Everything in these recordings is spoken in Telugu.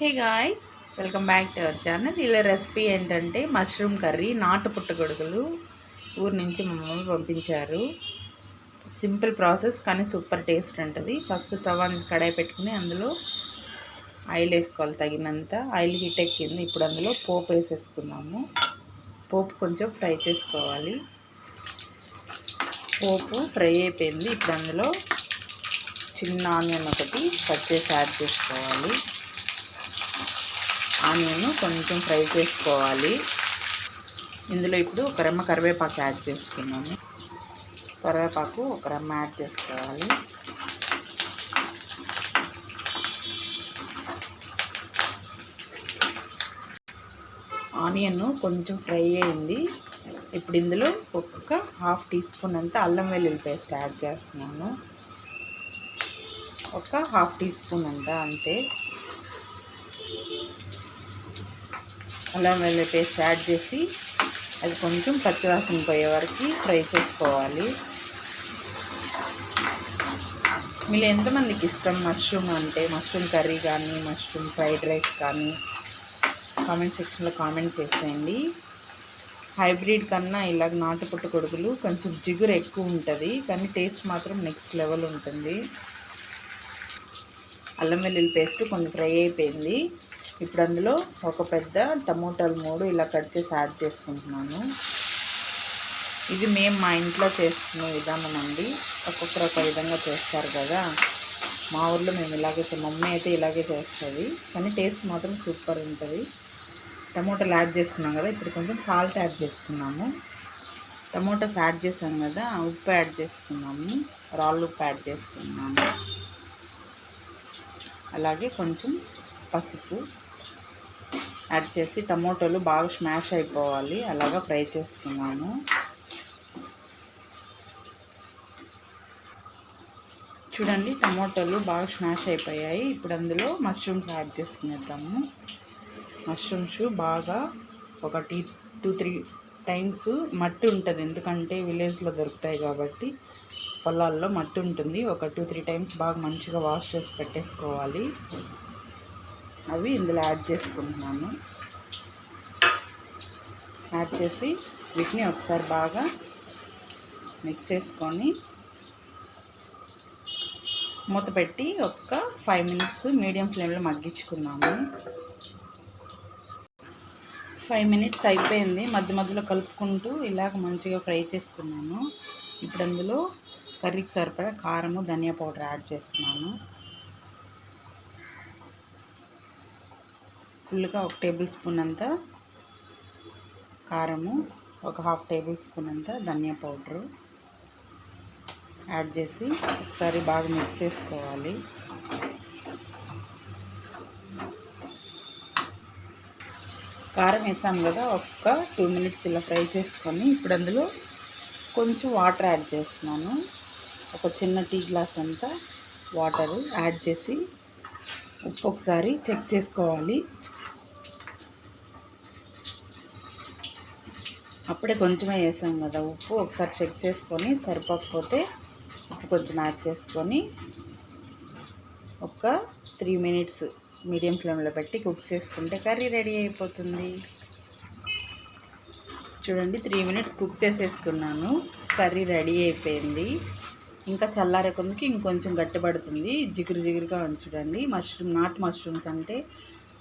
Hey guys welcome back to our channel ఇలా రెసిపీ ఏంటంటే మష్రూమ్ కర్రీ నాటు పుట్టగొడుగులు. ఊరు నుంచి మమ్మల్ని పంపించారు. సింపుల్ ప్రాసెస్ కానీ సూపర్ టేస్ట్ ఉంటుంది. ఫస్ట్ స్టవ్ అని కడాయి పెట్టుకుని అందులో ఆయిల్ వేసుకోవాలి తగినంత. ఆయిల్ హీట్ ఎక్కింది. ఇప్పుడు అందులో పోపు వేసేసుకున్నాము పోపు కొంచెం ఫ్రై చేసుకోవాలి. పోపు ఫ్రై అయిపోయింది. ఇప్పుడు అందులో చిన్న ఆనియన్ ఒకటి కట్ చేసి యాడ్ చేసుకోవాలి. ఆనియన్ కొంచెం ఫ్రై చేసుకోవాలి. ఇందులో ఇప్పుడు ఒక రెమ్మ కరివేపాకు యాడ్ చేసుకున్నాము కరివేపాకు ఒక రెమ్మ యాడ్ చేసుకోవాలి. ఆనియన్ కొంచెం ఫ్రై అయింది. ఇప్పుడు ఇందులో ఒక్క హాఫ్ టీ స్పూన్ అంతా అల్లం వెల్లుల్లి పేస్ట్ యాడ్ చేస్తున్నాను. ఒక హాఫ్ టీ స్పూన్ అంతా అంతే. అల్లం వెల్లుల్లి పేస్ట్ యాడ్ చేసి అది కొంచెం పచ్చివాసన పోయే వరకు ఫ్రై చేసుకోవాలి. మీరు ఎంతమందికి ఇష్టం మష్రూమ్ అంటే మష్రూమ్ కర్రీ కానీ మష్రూమ్ ఫ్రైడ్ రైస్ కానీ? కామెంట్ సెక్షన్లో కామెంట్ చేసేయండి. హైబ్రిడ్ కన్నా ఇలాగ నాటు కొడుకులు కొంచెం జిగురు ఎక్కువ ఉంటుంది కానీ టేస్ట్ మాత్రం నెక్స్ట్ లెవెల్ ఉంటుంది. అల్లం వెల్లుల్లి పేస్ట్ కొంచెం ఫ్రై అయిపోయింది. ఇప్పుడు అందులో ఒక పెద్ద టమోటాలు మూడు ఇలా కట్ చేసి యాడ్ చేసుకుంటున్నాను. ఇది మేము మా ఇంట్లో చేసుకునే విధానం అండి. ఒక్కొక్కరు ఒక విధంగా చేస్తారు కదా. మా ఊర్లో మేము ఇలాగే మమ్మీ అయితే ఇలాగే చేస్తుంది. కానీ టేస్ట్ మాత్రం సూపర్ ఉంటుంది. టమోటాలు యాడ్ చేసుకున్నాం కదా ఇప్పుడు కొంచెం సాల్ట్ యాడ్ చేసుకున్నాము. టమోటాస్ యాడ్ చేసాం కదా ఉప్పు యాడ్ చేసుకున్నాము. రాళ్ళు ఉప్పు యాడ్ చేసుకున్నాము. అలాగే కొంచెం పసుపు. యాడ్ చేసి టమోటోలు బాగా స్మాష్ అయిపోవాలి. అలాగా ఫ్రై చేసుకున్నాము చూడండి టమోటాలు బాగా స్మాష్ అయిపోయాయి. ఇప్పుడు అందులో మష్రూమ్స్ యాడ్ చేసుకునేద్దాము. మష్రూమ్స్ బాగా ఒక టీ టూ త్రీ టైమ్స్ మట్టి ఉంటుంది. ఎందుకంటే విలేజ్లో దొరుకుతాయి కాబట్టి పొలాల్లో మట్టి ఉంటుంది. ఒక టూ త్రీ టైమ్స్ బాగా మంచిగా వాష్ చేసి పెట్టేసుకోవాలి. అవి ఇందులో యాడ్ చేసుకుంటున్నాను. యాడ్ చేసి వీటిని ఒకసారి బాగా మిక్స్ చేసుకొని మూత పెట్టి ఒక ఫైవ్ మినిట్స్ మీడియం ఫ్లేమ్లో మగ్గించుకున్నాము ఫైవ్ మినిట్స్ అయిపోయింది. మధ్య మధ్యలో కలుపుకుంటూ ఇలాగ మంచిగా ఫ్రై చేసుకున్నాను. ఇప్పుడు అందులో కర్రీకి సరిపడా కారము ధనియా పౌడర్ యాడ్ చేస్తున్నాను. ఫుల్గా ఒక టేబుల్ స్పూన్ అంత కారము ఒక హాఫ్ టేబుల్ స్పూన్ అంత ధనియా పౌడరు యాడ్ చేసి ఒకసారి బాగా మిక్స్ చేసుకోవాలి. కారం వేసాం కదా ఒక్క టూ మినిట్స్ ఇలా ఫ్రై చేసుకొని ఇప్పుడు అందులో కొంచెం వాటర్ యాడ్ చేస్తున్నాను. ఒక చిన్న టీ గ్లాస్ అంతా వాటర్ యాడ్ చేసి ఉప్పు ఒకసారి చెక్ చేసుకోవాలి. అప్పుడే కొంచెమే వేసాం కదా ఉప్పు. ఒకసారి చెక్ చేసుకొని సరిపోకపోతే ఉప్పు కొంచెం యాడ్ చేసుకొని ఒక త్రీ మినిట్స్ మీడియం ఫ్లేమ్లో పెట్టి కుక్ చేసుకుంటే కర్రీ రెడీ అయిపోతుంది. చూడండి త్రీ మినిట్స్ కుక్ చేసేసుకున్నాను. కర్రీ రెడీ అయిపోయింది. ఇంకా చల్లారే కొందికి ఇంకొంచెం గట్టిపడుతుంది. జిగురు జిగురుగా ఉంచుడండి. మష్రూమ్ నాట్ మష్రూమ్స్ అంటే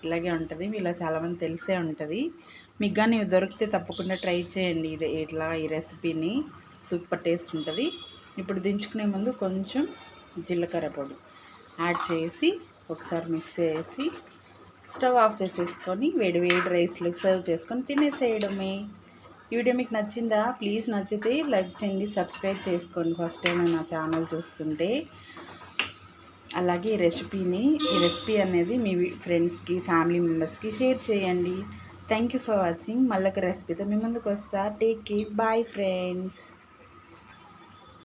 ఇలాగే ఉంటుంది. ఇలా చాలామంది తెలిసే ఉంటుంది. మీకు కానీ దొరికితే తప్పకుండా ట్రై చేయండి. ఇట్లా ఈ రెసిపీని. సూపర్ టేస్ట్ ఉంటుంది. ఇప్పుడు దించుకునే ముందు కొంచెం జీలకర్ర పొడి యాడ్ చేసి ఒకసారి మిక్స్ చేసి స్టవ్ ఆఫ్ చేసేసుకొని వేడి వేడి రైస్లోకి సర్వ్ చేసుకొని తినేసేయడమే. ఈ వీడియో మీకు నచ్చిందా? ప్లీజ్ నచ్చితే లైక్ చేయండి సబ్స్క్రైబ్ చేసుకోండి. ఫస్ట్ టైం నా ఛానల్ చూస్తుంటే అలాగే ఈ రెసిపీని ఈ రెసిపీ అనేది మీ ఫ్రెండ్స్కి ఫ్యామిలీ మెంబర్స్కి షేర్ చేయండి. థ్యాంక్ యూ ఫర్ వాచింగ్ మళ్ళొక రెసిపీతో మీ ముందుకు వస్తా టేక్ కేర్ బాయ్ ఫ్రెండ్స్